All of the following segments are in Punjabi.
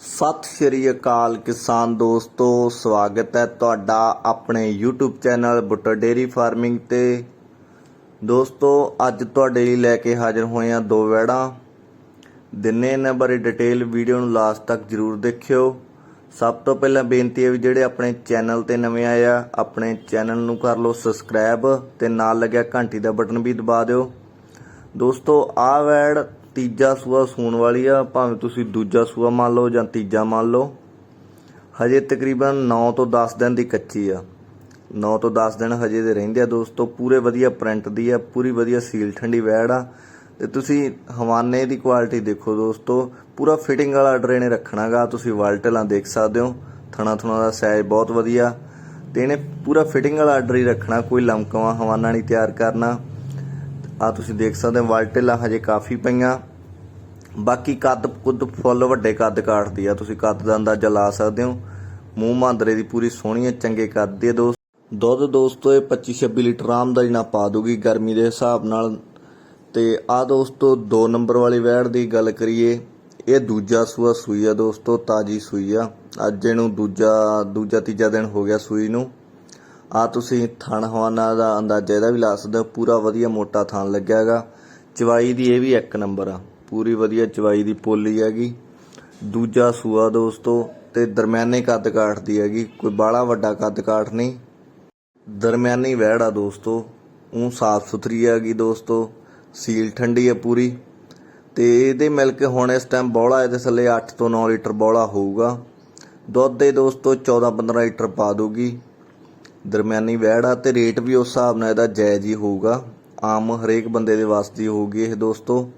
ਸਤਿ ਸ਼੍ਰੀ ਅਕਾਲ ਕਿਸਾਨ ਦੋਸਤੋ, ਸਵਾਗਤ ਹੈ ਤੁਹਾਡਾ ਆਪਣੇ YouTube channel Buttar dairy farming ਤੇ। ਦੋਸਤੋ, ਅੱਜ ਤੁਹਾਡੇ ਲਈ ਲੈ ਕੇ ਹਾਜ਼ਰ ਹੋਏ ਹਾਂ ਦੋ ਵੈੜਾਂ। ਦਿਨੇ ਇਹਨਾਂ ਬਾਰੇ ਡਿਟੇਲ ਵੀਡੀਓ ਨੂੰ ਲਾਸਟ ਤੱਕ ਜਰੂਰ ਦੇਖਿਓ। ਸਭ ਤੋਂ ਪਹਿਲਾਂ ਬੇਨਤੀ ਹੈ ਵੀ ਜਿਹੜੇ ਆਪਣੇ ਚੈਨਲ ਤੇ ਨਵੇਂ ਆਏ ਆ, ਆਪਣੇ ਚੈਨਲ ਨੂੰ ਕਰ ਲਓ ਸਬਸਕ੍ਰਾਈਬ ਤੇ ਨਾਲ ਲੱਗਿਆ ਘੰਟੀ ਦਾ ਬਟਨ ਵੀ ਦਬਾ ਦਿਓ। ਦੋਸਤੋ, ਆਹ ਵੈੜ ਤੀਜਾ ਸੂਆ ਸੂਣ ਵਾਲੀ ਆ, ਭਾਵੇਂ ਤੁਸੀਂ ਦੂਜਾ ਸੂਆ ਮੰਨ ਲਓ ਜਾਂ ਤੀਜਾ ਮੰਨ ਲਓ। ਹਜੇ ਤਕਰੀਬਨ 9 ਤੋਂ 10 ਦਿਨ ਦੀ ਕੱਚੀ ਆ। 9 ਤੋਂ 10 ਦਿਨ ਹਜੇ ਦੇ ਰਹਿੰਦੇ ਆ ਦੋਸਤੋ, ਪੂਰੇ ਵਧੀਆ ਪ੍ਰਿੰਟ ਦੀ ਆ, ਪੂਰੀ ਵਧੀਆ ਸੀਲ ਠੰਡੀ ਵੈੜ ਆ। ਤੇ ਤੁਸੀਂ ਹਵਾਨੇ ਦੀ ਕੁਆਲਿਟੀ ਦੇਖੋ ਦੋਸਤੋ, ਪੂਰਾ ਫਿਟਿੰਗ ਵਾਲਾ ਆਰਡਰ ਇਹਨੇ ਰੱਖਣਾਗਾ, ਤੁਸੀਂ ਵਾਲਟਲਾਂ ਦੇਖ ਸਕਦੇ ਹੋ। ਥਣਾ ਥਣਾ ਦਾ ਸਾਈਜ਼ ਬਹੁਤ ਵਧੀਆ। ਤੇ ਇਹਨੇ ਪੂਰਾ ਫਿਟਿੰਗ ਵਾਲਾ ਆਰਡਰ ਹੀ ਰੱਖਣਾ, ਕੋਈ ਲਮਕਵਾ ਹਵਾਨਾ ਨਹੀਂ ਤਿਆਰ ਕਰਨਾ। ਆ ਤੁਸੀਂ ਦੇਖ ਸਕਦੇ ਹੋ, ਵਾਲਟੇਲਾ ਹਜੇ ਕਾਫੀ ਪਈਆਂ। ਬਾਕੀ ਕੱਦ ਕੁੱਦ ਫੁੱਲ, ਵੱਡੇ ਕੱਦ ਕਾਟਦੀ ਆ, ਤੁਸੀਂ ਕੱਦ ਦਾ ਅੰਦਾਜ਼ਾ ਲਾ ਸਕਦੇ ਹੋ। ਮੂੰਹ ਮਾਂਦਰੇ ਦੀ ਪੂਰੀ ਸੋਹਣੀ ਹੈ ਚੰਗੇ ਕੱਦ ਦੀ ਹੈ ਦੋਸਤ। ਦੁੱਧ ਦੋਸਤੋ, ਇਹ 25 26 ਲੀਟਰ ਆਮਦਨੀ ਨਾਲ ਪਾ ਦੂਗੀ ਗਰਮੀ ਦੇ ਹਿਸਾਬ ਨਾਲ। ਤੇ ਆ ਦੋਸਤੋ 2 ਨੰਬਰ ਵਾਲੀ ਵੈੜ ਦੀ ਗੱਲ ਕਰੀਏ, ਇਹ ਦੂਜਾ ਸੂਆ ਸੂਈ ਆ ਦੋਸਤੋ, ਤਾਜੀ ਸੂਈ ਆ। ਅੱਜ ਇਹਨੂੰ ਦੂਜਾ ਦੂਜਾ ਤੀਜਾ ਦਿਨ ਹੋ ਗਿਆ ਸੂਈ ਨੂੰ। ਆ ਤੁਸੀਂ ਥਣ ਹਵਾਨਾ ਦਾ ਅੰਦਾਜ਼ਾ ਇਹਦਾ ਵੀ ਲਾ ਸਕਦੇ ਹੋ, ਪੂਰਾ ਵਧੀਆ ਮੋਟਾ ਥਣ ਲੱਗਿਆ ਹੈਗਾ ਚਵਾਈ ਦੀ ਇਹ ਵੀ ਇੱਕ ਨੰਬਰ ਆ। ਪੂਰੀ ਵਧੀਆ ਚਵਾਈ ਦੀ ਪੋਲੀ ਹੈਗੀ। ਦੂਜਾ ਸੂਆ ਦੋਸਤੋ, ਤੇ ਦਰਮਿਆਨੇ ਕੱਦ ਕਾਠ ਦੀ ਹੈਗੀ। ਕੋਈ ਬਾਹਲਾ ਵੱਡਾ ਕੱਦ ਕਾਠ ਨਹੀਂ। ਦਰਮਿਆਨੀ ਵਹਿੜ ਆ ਦੋਸਤੋ। ਉਹ ਸਾਫ਼ ਸੁਥਰੀ ਹੈਗੀ ਦੋਸਤੋ। ਸੀਲ ਠੰਡੀ ਹੈ ਪੂਰੀ। ਤੇ ਇਹਦੇ ਮਿਲ ਕੇ ਹੁਣ ਇਸ ਟਾਈਮ ਬੋਲਾ ਇਹਦੇ ਥੱਲੇ 8 ਤੋਂ 9 ਲੀਟਰ ਬੋਲਾ ਹੋਊਗਾ। ਦੁੱਧ ਦੇ ਦੋਸਤੋ 14-15 ਲੀਟਰ ਪਾ ਦੂਗੀ ਦਰਮਿਆਨੀ ਵਹਿੜ ਆ ਤੇ ਰੇਟ ਵੀ ਉਸ ਹਿਸਾਬ ਨਾਲ ਇਹਦਾ ਜਾਇਜ਼ ਹੀ ਹੋਊਗਾ। ਆਮ ਹਰੇਕ ਬੰਦੇ ਦੇ ਵਾਸਤੇ ਦੀ ਹੋਊਗੀ ਇਹ ਦੋਸਤੋ।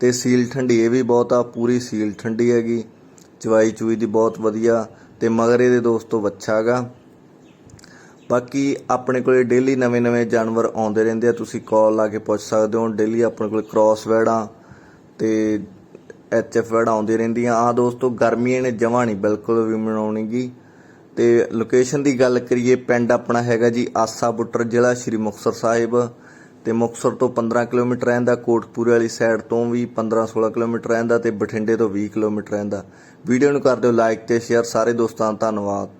ਤੇ ਸੀਲ ਠੰਡੀ ਇਹ ਵੀ ਬਹੁਤ ਆ, ਪੂਰੀ ਸੀਲ ਠੰਡੀ ਹੈਗੀ। ਚਵਾਈ ਚੂਈ ਦੀ ਬਹੁਤ ਵਧੀਆ ਤੇ ਮਗਰ ਇਹਦੇ ਦੋਸਤੋ ਬੱਚਾ ਹੈਗਾ ਬਾਕੀ ਆਪਣੇ ਕੋਲੇ ਡੇਲੀ ਨਵੇਂ-ਨਵੇਂ ਜਾਨਵਰ ਆਉਂਦੇ ਰਹਿੰਦੇ ਆ, ਤੁਸੀਂ ਕਾਲ ਲਾ ਕੇ ਪੁੱਛ ਸਕਦੇ ਹੋ। ਡੇਲੀ ਆਪਣੇ ਕੋਲੇ ਕ੍ਰਾਸ ਵੈੜਾਂ ਤੇ ਐਚਐਫ ਵੈੜਾਂ ਆਉਂਦੀ ਰਹਿੰਦੀਆਂ। ਆ ਦੋਸਤੋ, ਗਰਮੀਆਂ ਨੇ ਜਮਾਂ ਨਹੀਂ ਬਿਲਕੁਲ ਵੀ ਮਨਾਉਣੀਗੀ। ਤੇ ਲੋਕੇਸ਼ਨ ਦੀ ਗੱਲ ਕਰੀਏ, ਪਿੰਡ ਆਪਣਾ ਹੈਗਾ ਜੀ ਆਸਾ ਬੁੱਟਰ ਜ਼ਿਲ੍ਹਾ ਸ਼੍ਰੀ ਮੁਕਤਸਰ ਸਾਹਿਬ ਤੇ ਮੁਕਤਸਰ ਤੋਂ 15 ਕਿਲੋਮੀਟਰ ਰਹਿੰਦਾ, ਕੋਟਪੂਰੇ ਵਾਲੀ ਸਾਈਡ ਤੋਂ ਵੀ 15-16 ਕਿਲੋਮੀਟਰ ਰਹਿੰਦਾ ਤੇ ਬਠਿੰਡੇ ਤੋਂ 20 ਕਿਲੋਮੀਟਰ ਰਹਿੰਦਾ। ਵੀਡੀਓ ਨੂੰ ਕਰ ਦਿਓ ਲਾਈਕ ਤੇ ਸ਼ੇਅਰ ਸਾਰੇ ਦੋਸਤਾਂ ਦਾ ਧੰਨਵਾਦ।